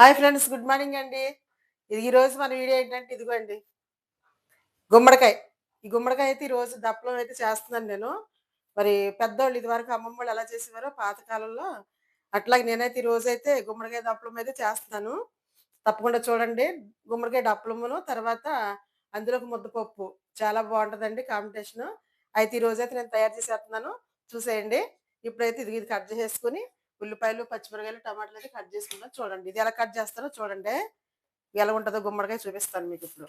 Hi friends good morning అండి. ఇది ఈ రోజు మన వీడియో ఏంటంటే ఇదిగోండి. గుమ్మడికాయ. ఈ గుమ్మడికాయ అయితే ఈరోజు రోజు దప్పలం అయితే చేస్తున్నాను నేను. మరి పెద్దోళ్ళు ఇది వరకు అమ్మమ్మ వాళ్ళు ఎలా చేసేవారో పాతకాలంలో అట్లాగే నేనైతే ఈ అయితే గుమ్మడికాయ దప్పలం అయితే చేస్తున్నాను. తప్పకుండా చూడండి. గుమ్మడికాయ దప్పలమును తర్వాత అందులోకి ముద్దపప్పు. చాలా బాగుంటుందండి కాంపిటీషను అయితే ఈ అయితే నేను తయారు చేసేస్తున్నాను. చూసేయండి. ఇప్పుడైతే ఇది ఇది కట్ చేసుకుని ఉల్లిపాయలు పచ్చిమిరకాయలు టమాటాలు అయితే కట్ చేసుకుందాం చూడండి. ఇది ఎలా కట్ చేస్తారో చూడండి. ఎలా ఉంటుందో గుమ్మడికాయ చూపిస్తాను మీకు ఇప్పుడు.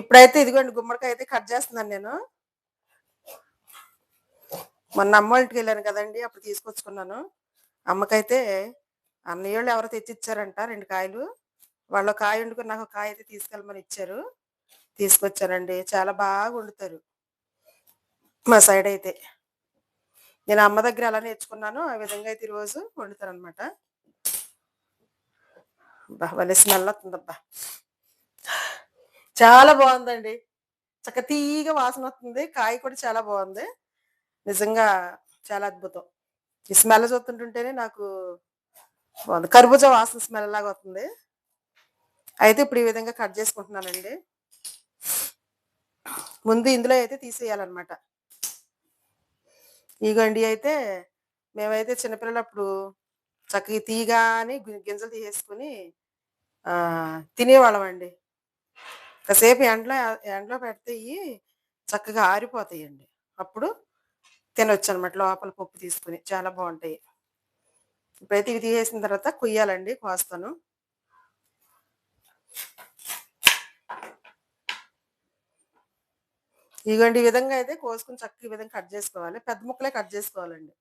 ఇప్పుడైతే ఇదిగోండి గుమ్మడికాయ అయితే కట్ చేస్తున్నాను నేను. మొన్న అమ్మ ఇంటికి వెళ్ళాను కదండి అప్పుడు తీసుకొచ్చుకున్నాను. అమ్మకైతే అన్నయ్యోళ్ళు ఎవరో తెచ్చిచ్చారంట రెండు కాయలు. వాళ్ళు కాయ వండుకుని నాకు ఒక కాయ అయితే తీసుకెళ్ళమని ఇచ్చారు. తీసుకొచ్చానండి. చాలా బాగా వండుతారు మా సైడ్ అయితే. నేను అమ్మ దగ్గర ఎలా నేర్చుకున్నాను ఆ విధంగా అయితే ఈరోజు వండుతాను అనమాట భలే స్మెల్ వస్తుందబ్బా. చాలా బాగుందండి. చక్క తీగ వాసన వస్తుంది. కాయ కూడా చాలా బాగుంది. నిజంగా చాలా అద్భుతం. ఈ స్మెల్ చూస్తుంటుంటేనే నాకు బాగుంది. కర్బూజా వాసన స్మెల్ లాగా వస్తుంది. అయితే ఇప్పుడు ఈ విధంగా కట్ చేసుకుంటున్నానండి. ముందు ఇందులో అయితే తీసేయాలన్నమాట. ఇగండి అయితే మేమైతే చిన్నపిల్లలప్పుడు చక్కగా తీగాని అని గింజలు తీసేసుకుని ఆ, తినేవాళ్ళం అండి కాసేపు ఎండలో ఎండలో పెడితే చక్కగా ఆరిపోతాయండి. అప్పుడు తినొచ్చు అనమాట లోపల పప్పు తీసుకుని. చాలా బాగుంటాయి. ఇప్పుడైతే ఇవి తీసేసిన తర్వాత కొయ్యాలండి కోస్తాను. ఇగోండి ఈ విధంగా అయితే కోసుకుని చక్కగా ఈ విధంగా కట్ చేసుకోవాలి. పెద్ద ముక్కలే కట్ చేసుకోవాలండి.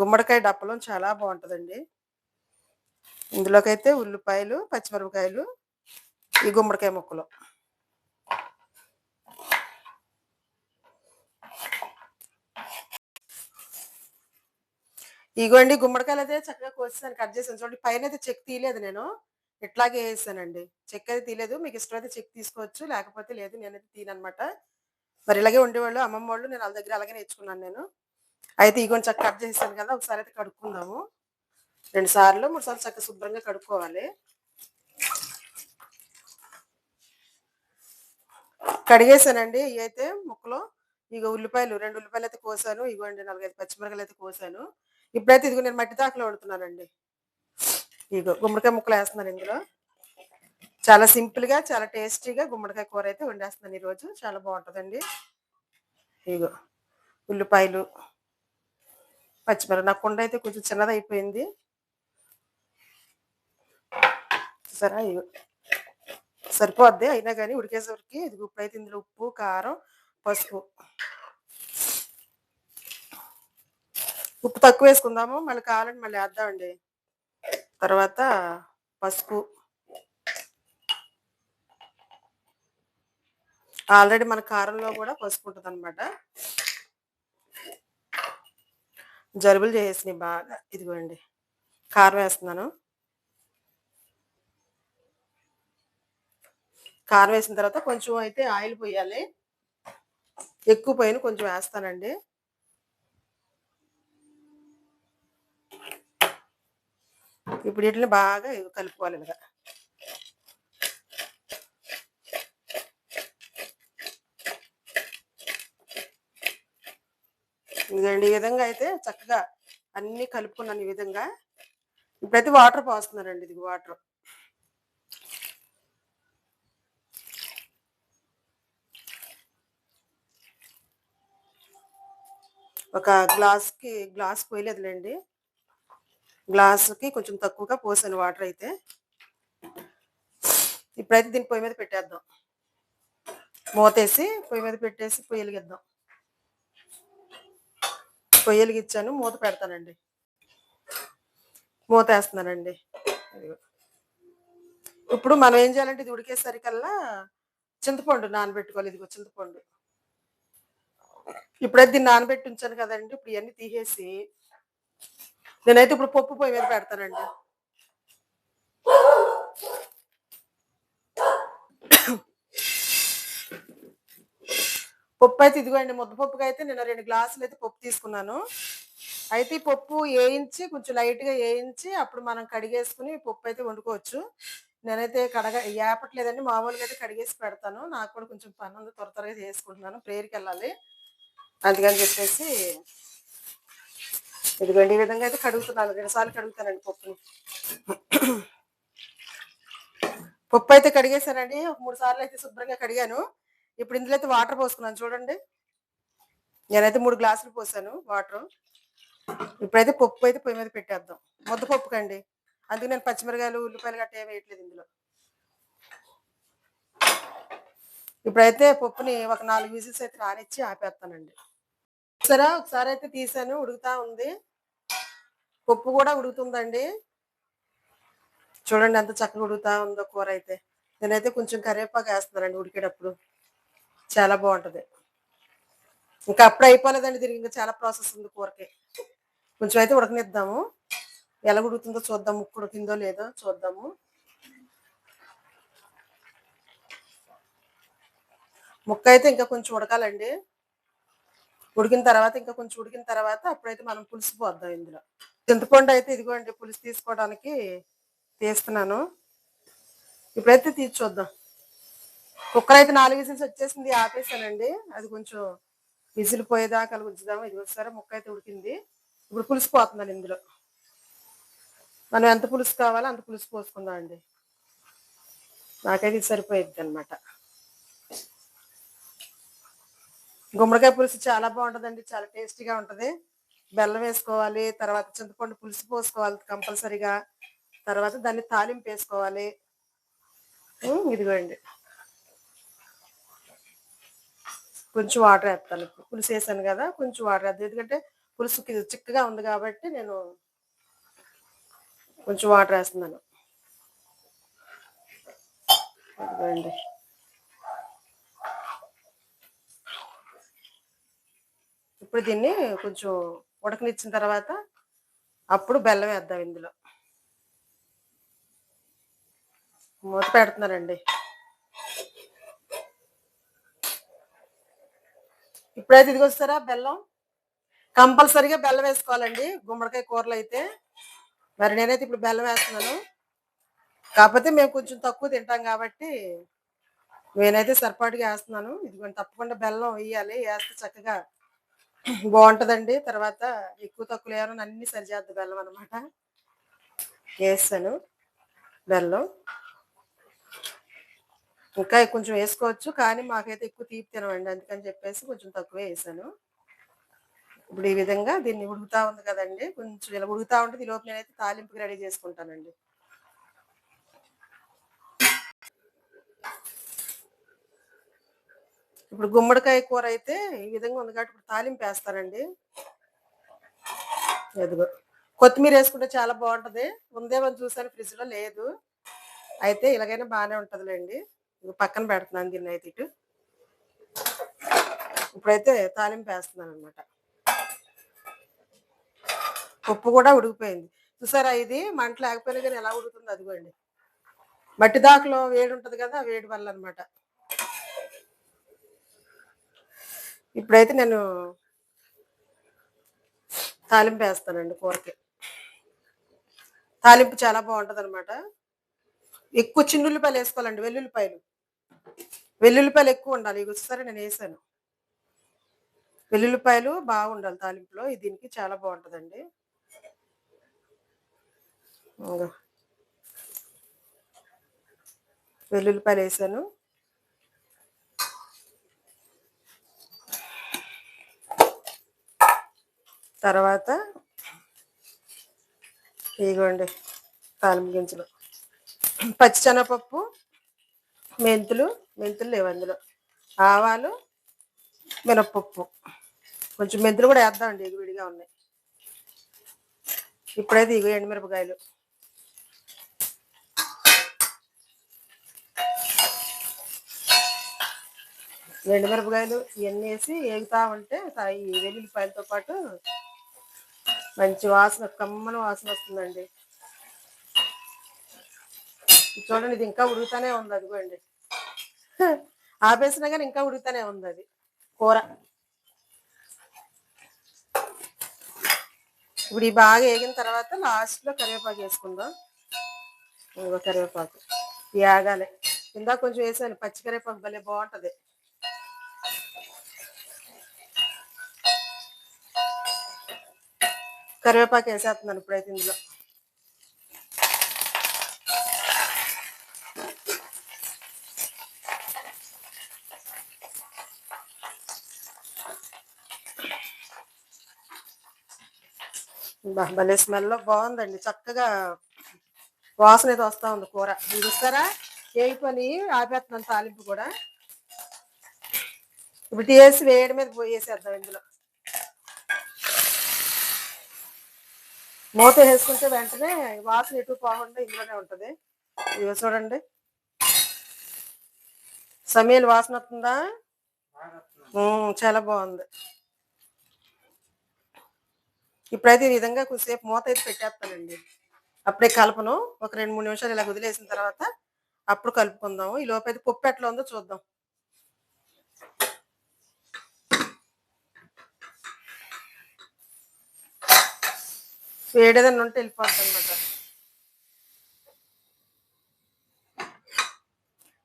గుమ్మడికాయ డప్పలం చాలా బాగుంటుందండి. ఇందులోకైతే ఉల్లిపాయలు పచ్చిమిరపకాయలు ఈ గుమ్మడికాయ ముక్కలు. ఇగోండి గుమ్మడికాయలు అయితే చక్కగా కోసేసాను కట్ చేసాను. చూడండి పైన అయితే చెక్ తీయలేదు నేను. ఇట్లాగే వేసానండి. చెక్ అయితే తీయలేదు. మీకు ఇష్టమైతే చెక్ తీసుకోవచ్చు లేకపోతే లేదు నేనైతే తీనమాట మరి ఇలాగే ఉండేవాళ్ళు అమ్మమ్మ వాళ్ళు నేను వాళ్ళ దగ్గర అలాగే నేర్చుకున్నాను నేను. అయితే ఇగోండి చక్క కట్ చేసాను కదా ఒకసారి అయితే కడుక్కుందాము. రెండు సార్లు మూడు సార్లు చక్కగా శుభ్రంగా కడుక్కోవాలి. కడిగేసానండి ఇవి అయితే ముక్కలు. ఇక ఉల్లిపాయలు రెండు ఉల్లిపాయలు అయితే కోసాను. ఇగోండి నాలుగైదు పచ్చిమిరకాయలు అయితే కోసాను. ఇప్పుడైతే ఇదిగో నేను మట్టి దాకలో వండుతున్నానండి. ఇదిగో గుమ్మడికాయ ముక్కలు వేస్తున్నాను ఇందులో. చాలా సింపుల్గా చాలా టేస్టీగా గుమ్మడికాయ కూర అయితే వండేస్తున్నాను ఈరోజు. చాలా బాగుంటుందండి. ఇదిగో ఉల్లిపాయలు పచ్చిమిరప నా కుండ అయితే కొంచెం చిన్నది అయిపోయింది. సరే ఇగో సరిపోద్ది. అయినా కానీ ఉడికేసరికి ఇది ఇప్పుడైతే ఇందులో ఉప్పు కారం పసుపు. ఉప్పు తక్కువ వేసుకుందాము మళ్ళీ కావాలంటే మళ్ళీ వేద్దామండి. తర్వాత పసుపు. ఆల్రెడీ మన కారంలో కూడా పసుపు ఉంటుంది అనమాట జలుబులు చేసేసినాయి బాగా. ఇదిగోండి కారం వేస్తున్నాను. కారం వేసిన తర్వాత కొంచెం అయితే ఆయిల్ పోయాలి. ఎక్కువ పోయిన కొంచెం వేస్తానండి. ఇప్పుడు వీటిని బాగా కలుపుకోవాలి ఇలాగా. ఇదండి ఈ విధంగా అయితే చక్కగా అన్ని కలుపుకున్నాను ఈ విధంగా. ఇప్పుడైతే వాటర్ పోస్తున్నారండి ఇది వాటర్. ఒక గ్లాస్కి గ్లాస్ పోయలేదులేండి. గ్లాసుకి కొంచెం తక్కువగా పోసాను వాటర్ అయితే. ఇప్పుడైతే దీన్ని పొయ్యి మీద పెట్టేద్దాం. మూతేసి పొయ్యి మీద పెట్టేసి పొయ్యి వెలిగిద్దాం. పొయ్యి వెలిగించాను మూత పెడతానండి. మూత వేస్తున్నానండి. ఇప్పుడు మనం ఏం చేయాలంటే ఇది ఉడికేసరికల్లా చింతపండు నానబెట్టుకోవాలి. ఇదిగో చింతపండు. ఇప్పుడైతే దీన్ని నానబెట్టి ఉంచాను కదండి. ఇప్పుడు ఇవన్నీ తీసేసి నేనైతే ఇప్పుడు పప్పు పొయ్యి మీద పెడతానండి. పప్పు అయితే ఇదిగోండి ముద్దపప్పుకి అయితే నేను రెండు గ్లాసులు అయితే పప్పు తీసుకున్నాను. అయితే ఈ పప్పు వేయించి కొంచెం లైట్గా వేయించి అప్పుడు మనం కడిగేసుకుని పప్పు అయితే వండుకోవచ్చు. నేనైతే కడగ ఏపట్లేదండి మామూలుగా అయితే కడిగేసి పెడతాను. నాకు కూడా కొంచెం పని ఉంది త్వర త్వరగా చేసుకుంటున్నాను ప్రేయర్కి వెళ్ళాలి. అందుకని చెప్పేసి ఇదిగోండి ఈ విధంగా అయితే కడుగుతున్నాను. రెండు సార్లు కడుగుతానండి పప్పుని. పప్పు అయితే కడిగేశానండి. ఒక మూడు సార్లు అయితే శుభ్రంగా కడిగాను. ఇప్పుడు ఇందులో అయితే వాటర్ పోసుకున్నాను. చూడండి. నేనైతే మూడు గ్లాసులు పోసాను వాటర్. ఇప్పుడైతే పప్పు అయితే పొయ్యి మీద పెట్టేద్దాం. ముద్దపప్పు కండి. అందుకే నేను పచ్చిమిరకాయలు ఉల్లిపాయలు గట్ట ఏమి వేయట్లేదు ఇందులో. ఇప్పుడైతే పప్పుని ఒక నాలుగు విజిల్స్ అయితే రానిచ్చి ఆపేస్తానండి. సరే ఒకసారి అయితే తీసాను. ఉడుకుతా ఉంది. పప్పు కూడా ఉడుకుతుందండి. చూడండి ఎంత చక్కగా ఉడుకుతా ఉందో కూర అయితే. నేనైతే కొంచెం కరివేపాకు వేస్తున్నానండి ఉడికేటప్పుడు. చాలా బాగుంటుంది. ఇంకా అప్పుడు అయిపోలేదండి దీనికి ఇంకా చాలా ప్రాసెస్ ఉంది కూరకి. కొంచెం అయితే ఉడకనిద్దాము. ఎలా ఉడుకుతుందో చూద్దాం ముక్కు ఉడికిందో లేదో చూద్దాము. ముక్క అయితే ఇంకా కొంచెం ఉడకాలండి. ఉడికిన తర్వాత ఇంకా కొంచెం ఉడికిన తర్వాత అప్పుడైతే మనం పులుసు పోద్దాం ఇందులో. చింతపండు అయితే ఇదిగోండి పులుసు తీసుకోవడానికి తీస్తున్నాను. ఇప్పుడైతే తీసి చూద్దాం. కుక్కర్ అయితే నాలుగు విజిల్స్ వచ్చేసింది ఆపేసానండి అది కొంచెం విజిల్ పోయేదాకా ఉంచుదాము. ఇది ఒకసారి ముక్క అయితే ఉడికింది. ఇప్పుడు పులుసు పోతున్నాను ఇందులో. మనం ఎంత పులుసు కావాలో అంత పులుసు పోసుకుందాం అండి నాకైతే ఇది సరిపోయిద్ది అనమాట గుమ్మడికాయ పులుసు చాలా బాగుంటుందండి చాలా టేస్టీగా ఉంటుంది. బెల్లం వేసుకోవాలి తర్వాత చింతపండు పులుసు పోసుకోవాలి కంపల్సరీగా. తర్వాత దాన్ని తాలింపు వేసుకోవాలి. ఇదిగోండి. కొంచెం వాటర్ వేస్తాను పులుసు వేసాను కదా కొంచెం వాటర్ వేస్తాను ఎందుకంటే పులుసు చిక్కగా ఉంది కాబట్టి నేను కొంచెం వాటర్ వేస్తున్నాను. ఇదిగోండి. ఇప్పుడు దీన్ని కొంచెం ఉడకనిచ్చిన తర్వాత అప్పుడు బెల్లం వేద్దాం ఇందులో. మూత పెడుతున్నారండి ఇప్పుడైతే ఇదిగో వస్తారా బెల్లం? కంపల్సరిగా బెల్లం వేసుకోవాలండి. గుమ్మడికాయ కూరలు అయితే. మరి నేనైతే ఇప్పుడు బెల్లం వేస్తున్నాను. కాకపోతే మేము కొంచెం తక్కువ తింటాం కాబట్టి నేనైతే సరిపాటుగా వేస్తున్నాను. ఇదిగోండి తప్పకుండా బెల్లం వేయాలి. వేస్తే చక్కగా బాగుంటుందండి. తర్వాత ఎక్కువ తక్కువ లేవని అన్ని సరిచేద్దు బెల్లం అనమాట వేస్తాను. బెల్లం. ఇంకా కొంచెం వేసుకోవచ్చు కానీ మాకైతే ఎక్కువ తీపి తినమండి. అందుకని చెప్పేసి కొంచెం తక్కువే వేసాను. ఇప్పుడు ఈ విధంగా దీన్ని ఉడుకుతా ఉంది కదండి. కొంచెం ఇలా ఉడుకుతా ఉంటుంది ఈ లోపు నేనైతే తాలింపుకి రెడీ చేసుకుంటానండి. ఇప్పుడు గుమ్మడికాయ కూర అయితే ఈ విధంగా ఉంది కాబట్టి ఇప్పుడు తాలింపు వేస్తానండి ఎదుగు కొత్తిమీర వేసుకుంటే చాలా బాగుంటుంది. ఉందేమని చూసాను ఫ్రిడ్జ్లో లేదు. అయితే ఇలాగైనా బాగానే ఉంటుందిలేండి. పక్కన పెడుతున్నాను దీన్ని అయితే ఇటు. ఇప్పుడైతే తాలింపు వేస్తున్నాను అనమాట ఉప్పు కూడా ఉడికిపోయింది. చూసారా ఇది? మంట లేకపోయినా కానీ ఎలా ఉడుకుతుంది అదిగోండి. మట్టి దాకలో వేడి ఉంటుంది కదా వేడి వల్ల అనమాట ఇప్పుడైతే నేను తాలింపు వేస్తానండి కూరకి. తాలింపు చాలా బాగుంటుంది అనమాట ఎక్కువ చిన్నుల్లిపాయలు వేసుకోవాలండి వెల్లుల్లిపాయలు. వెల్లుల్లిపాయలు ఎక్కువ ఉండాలి ఇవి సరే నేను వేసాను. వెల్లుల్లిపాయలు బాగుండాలి తాలింపులో ఇది దీనికి చాలా బాగుంటుందండి. వెల్లుల్లిపాయలు వేసాను. తర్వాత ఇదిగోండి తాలింపు గింజలు. పచ్చిశనగపప్పు మెంతులు మెంతులు లేవు అందులో. ఆవాలు మినప్పప్పు. కొంచెం మెంతులు కూడా వేద్దామండి ఎగువిడిగా విడిగా ఉన్నాయి. ఇప్పుడైతే ఇగో ఎండుమిరపకాయలు. ఎండుమిరపకాయలు ఇవన్నీ వేసి వేగుతా ఉంటే ఈ వెల్లుల్లిపాయలతో పాటు మంచి వాసన కమ్మని వాసన వస్తుందండి. చూడండి ఇది ఇంకా ఉడుగుతానే ఉంది అదిగోండి. ఆపేసినా కానీ ఇంకా ఉడుగుతానే ఉంది అది కూర. ఇప్పుడు ఈ బాగా వేగిన తర్వాత లాస్ట్లో కరివేపాకు వేసుకుందాం. ఇంకో కరివేపాకు. ఇవి ఇందాక కొంచెం వేసాను పచ్చి కరివేపాకు భలే బాగుంటుంది. కరివేపాకు వేసేస్తున్నాను ఇప్పుడైతే ఇందులో. బా, భలే స్మెల్ బాగుందండి. చక్కగా వాసన అయితే వస్తా ఉంది కూర. ఇది చూస్తారా? పని ఆపేస్తున్నాను తాలింపు కూడా. ఇప్పుడు వేసి వేడి మీద పోయేసేద్దాం ఇందులో. మూత వేసుకుంటే వెంటనే వాసన ఎటు పోకుండా ఇందులోనే ఉంటుంది. ఇదిగో చూడండి. సమీల్ వాసన వస్తుందా? చాలా బాగుంది. ఇప్పుడైతే ఈ విధంగా కొద్దిసేపు మూత అయితే పెట్టేస్తానండి. అప్పుడే కలపను. ఒక రెండు మూడు నిమిషాలు ఇలా వదిలేసిన తర్వాత అప్పుడు కలుపుకుందాము. ఈ లోపు అయితే పప్పు ఎట్లా ఉందో చూద్దాం. వేడేదన్నా ఉంటే వెళ్ళిపోద్ది అనమాట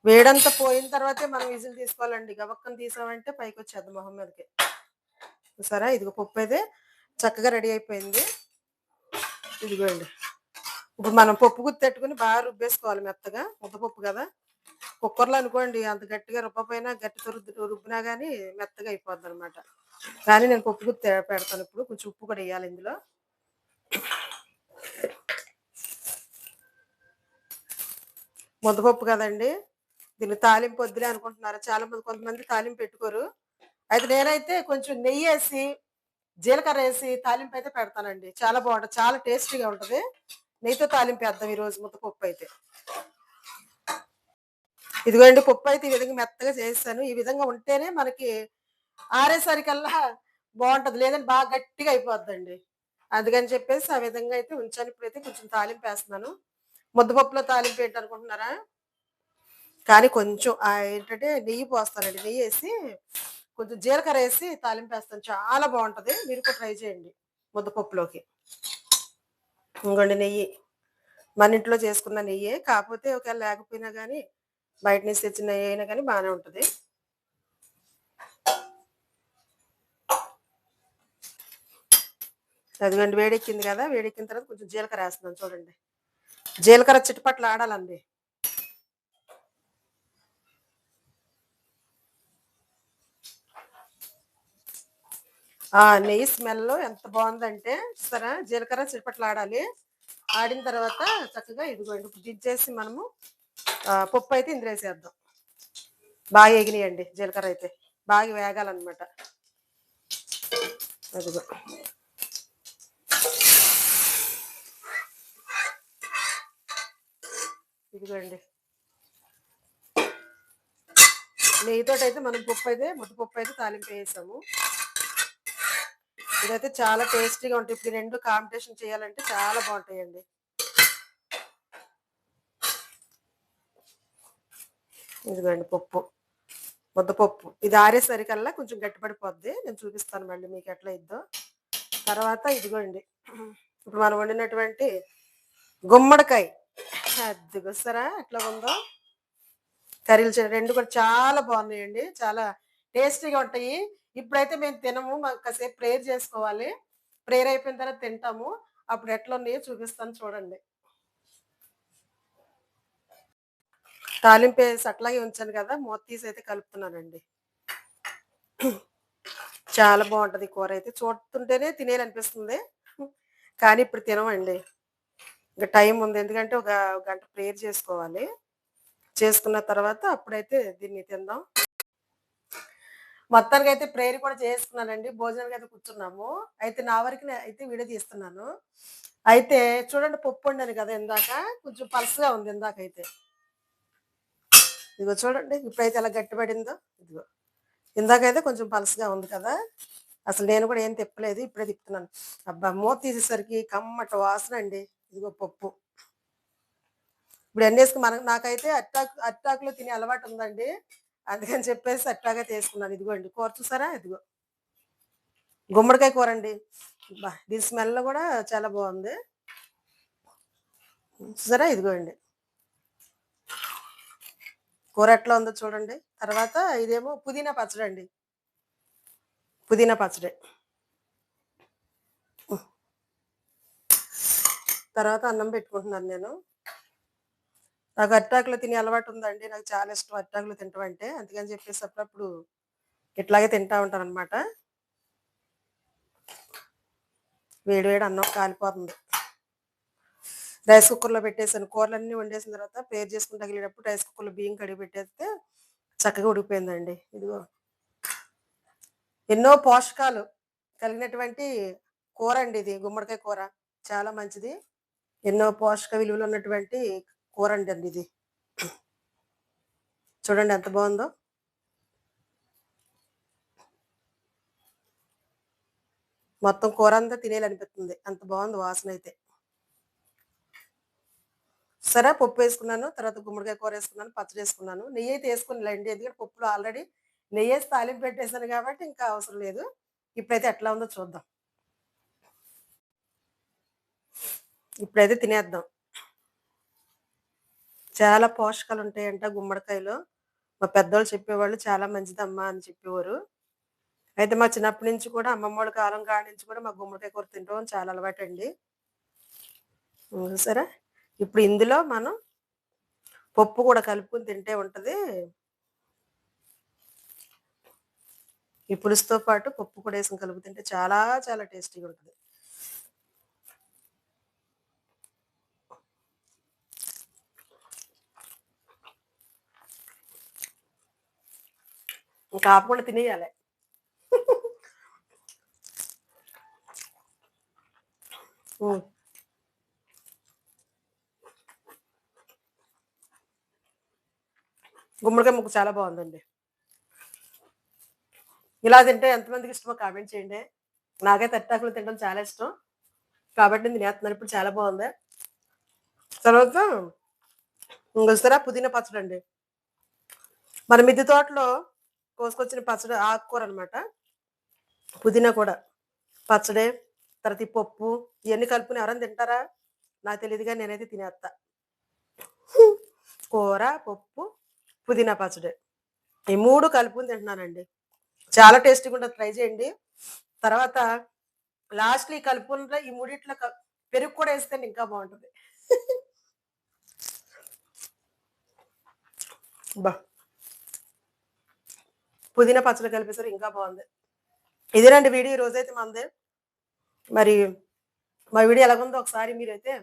వేడంతా పోయిన తర్వాతే మనం విజిల్ తీసుకోవాలండి. గవక్కను తీసామంటే పైకి వచ్చేది మొహం మీదకి. సరే ఇదిగో పప్పు అయితే చక్కగా రెడీ అయిపోయింది. ఇదిగోండి. ఇప్పుడు మనం పప్పు గుర్తెట్టుకుని బాగా రుబ్బేసుకోవాలి మెత్తగా. ముద్దపప్పు కదా? కుక్కర్లో అనుకోండి అంత గట్టిగా రుబ్బపోయినా గట్టితో రుద్దు రుబ్బినా కానీ మెత్తగా అయిపోద్ది అనమాట కానీ నేను పప్పు గుర్తు పెడతాను ఇప్పుడు. కొంచెం ఉప్పు కూడా వేయాలి ఇందులో. ముద్దపప్పు కదండి. దీన్ని తాలింపు వద్దులే అనుకుంటున్నారు. చాలా మంది కొంతమంది తాలింపు పెట్టుకోరు. అయితే నేనైతే కొంచెం నెయ్యి వేసి జీలకర్ర వేసి తాలింపు అయితే పెడతానండి. చాలా బాగుంటుంది చాలా టేస్టీగా ఉంటుంది. నెయ్యితో తాలింపు వేద్దాం ఈరోజు ముద్దపప్పు అయితే. ఇదిగోండి పప్పు అయితే ఈ విధంగా మెత్తగా చేస్తాను ఈ విధంగా ఉంటేనే మనకి ఆరేసరికల్లా బాగుంటుంది. లేదంటే బాగా గట్టిగా అయిపోద్దండి. అందుకని చెప్పేసి ఆ విధంగా అయితే ఉంచాను. ఇప్పుడైతే కొంచెం తాలింపు వేస్తున్నాను. ముద్దపప్పులో తాలింపు ఏంటి అనుకుంటున్నారా కానీ కొంచెం ఏంటంటే నెయ్యి పోస్తానండి. నెయ్యి వేసి కొంచెం జీలకర్ర వేసి తాలింపు వేస్తాను. చాలా బాగుంటుంది. మీరు కూడా ట్రై చేయండి ముద్దపప్పులోకి ఇంకోండి నెయ్యి. మన ఇంట్లో చేసుకున్న నెయ్యి. కాకపోతే ఒకవేళ లేకపోయినా కానీ బయట నుంచి తెచ్చిన నెయ్యి అయినా కానీ బాగానే ఉంటుంది. అదిగోండి వేడెక్కింది కదా వేడెక్కిన తర్వాత కొంచెం జీలకర్ర వేస్తున్నాను చూడండి. జీలకర్ర చిట్టుపట్లు ఆడాలండి. ఆ నెయ్యి స్మెల్ ఎంత బాగుందంటే సరే జీలకర్ర చిరుపట్లు ఆడాలి. ఆడిన తర్వాత చక్కగా ఇదిగోండి ఇప్పుడు దించేసి మనము పప్పు అయితే ఇందులో వేసేద్దాం. బాగా ఎగినాయండి జీలకర్ర అయితే. బాగా వేగాలన్నమాట. అదిగో. ఇదిగోండి. నెయ్యితో అయితే మనం పప్పు అయితే ముద్దపప్పు అయితే తాలింపు వేసాము. ఇదైతే చాలా టేస్టీగా ఉంటుంది. ఇప్పుడు రెండు కాంపిటీషన్ చేయాలంటే చాలా బాగుంటాయండి. ఇదిగోండి పప్పు. ముద్దపప్పు ఇది ఆరేసరికల్లా కొంచెం గట్టిపడిపోద్ది. నేను చూపిస్తాను మళ్ళీ మీకు ఎట్లా ఇద్దో తర్వాత ఇదిగోండి. ఇప్పుడు మనం వండినటువంటి గుమ్మడికాయ. అది వస్తారా? ఎట్లా ఉందో? కర్రీలు రెండు కూడా చాలా బాగున్నాయండి. చాలా టేస్టీగా ఉంటాయి. ఇప్పుడైతే మేము తినము. మాకు కాసేపు ప్రేయర్ చేసుకోవాలి. ప్రేయర్ అయిపోయిన తర్వాత తింటాము. అప్పుడు ఎట్లా ఉన్నాయో చూపిస్తాను చూడండి. తాలింపు వేసి అట్లాగే ఉంచాను కదా. మూత తీసి అయితే కలుపుతున్నానండి. చాలా బాగుంటుంది కూర అయితే. చూస్తుంటేనే తినేయాలనిపిస్తుంది. కానీ ఇప్పుడు తినమండి. ఇంకా టైం ఉంది. ఎందుకంటే ఒక గంట ప్రేయర్ చేసుకోవాలి. చేసుకున్న తర్వాత అప్పుడైతే దీన్ని తిందాం. మొత్తానికి అయితే ప్రేయర్ కూడా చేసుకున్నానండి. భోజనానికి అయితే కూర్చున్నాము. అయితే నా వరకు అయితే వీడియో తీస్తున్నాను. అయితే చూడండి పప్పు వండాను కదా ఇందాక. కొంచెం పల్స్గా ఉంది ఇందాక అయితే. ఇదిగో చూడండి. ఇప్పుడైతే ఎలా గట్టిపడిందో. ఇదిగో. ఇందాకైతే కొంచెం పలుసుగా ఉంది కదా. అసలు నేను కూడా ఏం తిప్పలేదు. ఇప్పుడే తిప్పుతున్నాను. అబ్బా మూత తీసేసరికి కమ్మట వాసన అండి. ఇదిగో పప్పు. ఇప్పుడు ఎన్నేసుకు మన నాకైతే అట్టాకు అట్టాకులో తినే అలవాటు ఉందండి. అందుకని చెప్పేసి అట్లాగే తీసుకున్నాను ఇదిగోండి కూర చూసారా? ఇదిగో. గుమ్మడికాయ కూర అండి బా దీని స్మెల్ కూడా చాలా బాగుంది. చూసారా? ఇదిగోండి. కూర ఎట్లా ఉందో చూడండి. తర్వాత ఇదేమో పుదీనా పచ్చడి అండి పుదీనా పచ్చడి. తర్వాత అన్నం పెట్టుకుంటున్నాను నేను. నాకు అట్టాకులు తినే అలవాటు ఉందండి. నాకు చాలా ఇష్టం అట్టాకులు తింటామంటే అందుకని చెప్పేసి అప్పుడప్పుడు ఇట్లాగే తింటా ఉంటాను అనమాట వేడి అన్నం కాలిపోతుంది. రైస్ కుక్కర్లో పెట్టేసాను కూరలన్నీ వండేసిన తర్వాత పేరు చేసుకుని తగిలేటప్పుడు రైస్ కుక్కర్లో బియ్యం కడిగి పెట్టేస్తే చక్కగా ఉడికిపోయిందండి. ఇదిగో. ఎన్నో పోషకాలు కలిగినటువంటి కూర అండి ఇది. గుమ్మడికాయ కూర. చాలా మంచిది. ఎన్నో పోషక విలువలు ఉన్నటువంటి కూర అండి అండి ఇది. చూడండి ఎంత బాగుందో. మొత్తం కూర అంతా తినేయాలనిపిస్తుంది. అంత బాగుంది వాసన అయితే. సరే పప్పు వేసుకున్నాను. తర్వాత గుమ్మడికాయ కూర వేసుకున్నాను పచ్చడి వేసుకున్నాను. నెయ్యి అయితే వేసుకున్నాండి ఎందుకంటే పప్పులో ఆల్రెడీ నెయ్యి వేసి తాలింపు పెట్టేశాను కాబట్టి ఇంకా అవసరం లేదు. ఇప్పుడైతే ఎట్లా ఉందో చూద్దాం. ఇప్పుడైతే తినేద్దాం. చాలా పోషకాలు ఉంటాయంట గుమ్మడికాయలో. మా పెద్దవాళ్ళు చెప్పేవాళ్ళు చాలా మంచిదమ్మా అని చెప్పేవారు. అయితే మా చిన్నప్పటి నుంచి కూడా అమ్మమ్మ వాళ్ళ కాలం కాడి నుంచి కూడా మా గుమ్మడికాయ కూర తింటాం చాలా అలవాటండి. సరే. ఇప్పుడు ఇందులో మనం పప్పు కూడా కలుపుకొని తింటే ఉంటుంది. ఈ పులుసుతో పాటు పప్పు కూడా వేసుకుని కలుపు తింటే చాలా చాలా టేస్టీగా ఉంటుంది. ఇంకా ఆపకుండా తినేయాలి గుమ్మడికాయ ముక్కు చాలా బాగుందండి ఇలా తింటే ఎంతమందికి ఇష్టమో కామెంట్ చేయండి నాకైతే అట్టాకులు తినడం చాలా ఇష్టం కాబట్టి నేను తినేస్తున్నాను ఇప్పుడు చాలా బాగుంది తర్వాత ఇంకొస్తారా పుదీనా పచ్చడి అండి మన మిద్దె తోటలో కోసుకొచ్చిన పచ్చడి ఆకుకూర అనమాట పుదీనా కూడా. పచ్చడి తర్వాత ఈ పప్పు ఇవన్నీ కలుపుని ఎవరైనా తింటారా? నాకు తెలియదుగా నేనైతే తినేస్తా కూర పప్పు పుదీనా పచ్చడి. ఈ మూడు కలుపుని తింటున్నానండి. చాలా టేస్టీగా ఉంటుంది. ట్రై చేయండి. తర్వాత లాస్ట్లో ఈ కలుపులో ఈ మూడిట్లో పెరుగు కూడా వేస్తే ఇంకా బాగుంటుంది. బా. పుదీనా పచ్చడి కలిపేసారు ఇంకా బాగుంది. ఇదేనండి వీడియో రోజైతే మంది. మరి మా వీడియో ఎలాగుందో ఒకసారి మీరైతే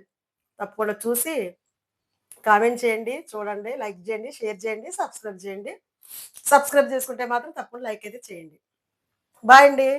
తప్పకుండా చూసి కామెంట్ చేయండి చూడండి లైక్ చేయండి షేర్ చేయండి సబ్స్క్రైబ్ చేయండి. సబ్స్క్రైబ్ చేసుకుంటే మాత్రం తప్పకుండా లైక్ అయితే చేయండి. బాయ్ అండి.